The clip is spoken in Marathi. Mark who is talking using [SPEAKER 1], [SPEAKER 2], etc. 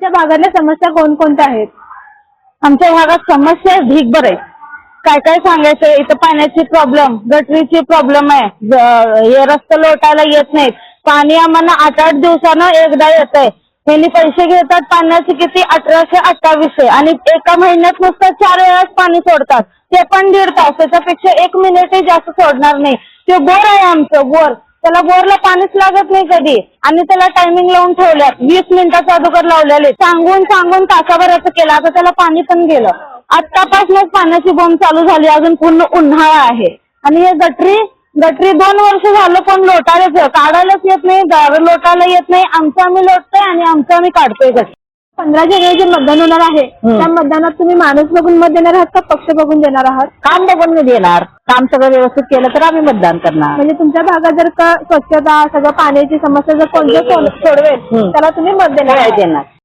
[SPEAKER 1] तुमच्या भागातल्या समस्या कोणकोणत्या आहेत?
[SPEAKER 2] आमच्या भागात समस्या ढीकभर आहे. काय काय सांगायचं इथं पाण्याची प्रॉब्लेम गटरीची प्रॉब्लेम आहे. हे रस्ते लोटायला येत नाहीत. पाणी आम्हाला आठ आठ दिवसानं एकदा येत आहे त्यांनी पैसे घेतात पाण्याचे किती? अठराशे अठ्ठावीस आहे आणि एका महिन्यात नुसतं चार वेळाच पाणी सोडतात. ते पण दीड तास. त्याच्यापेक्षा एक मिनिटही जास्त सोडणार नाही. ते बोर आहे आमचं बोर. त्याला बोरला पाणीच लागत नाही कधी. आणि त्याला टायमिंग लावून ठेवल्यात. वीस मिनिटाचा अगोदर लावलेले. सांगून सांगून तासाभराचं केलं. आता त्याला पाणी पण गेलं. आत्तापासूनच पाण्याची बोंब चालू झाली. अजून पूर्ण उन्हाळा आहे. आणि हे गटरी गटरी दोन वर्ष झालं पण लोटायलाच. काढायलाच येत नाही लोटायला येत नाही. आमचं आम्ही लोटतोय आणि आमचं आम्ही काढतोय गटरी.
[SPEAKER 1] पंधरा जानेवारी जे मतदान होणार आहे. त्या मतदानात तुम्ही माणूस बघून मत देणार आहात का पक्ष बघून देणार आहात
[SPEAKER 2] काम बघून मी देणार काम सगळं व्यवस्थित केलं तर आम्ही मतदान करणार
[SPEAKER 1] म्हणजे तुमच्या भागात जर का स्वच्छता सगळं पाण्याची समस्या जर कोण जर सोड- सोडवेल. त्याला तुम्ही मत देणार.
[SPEAKER 2] देणार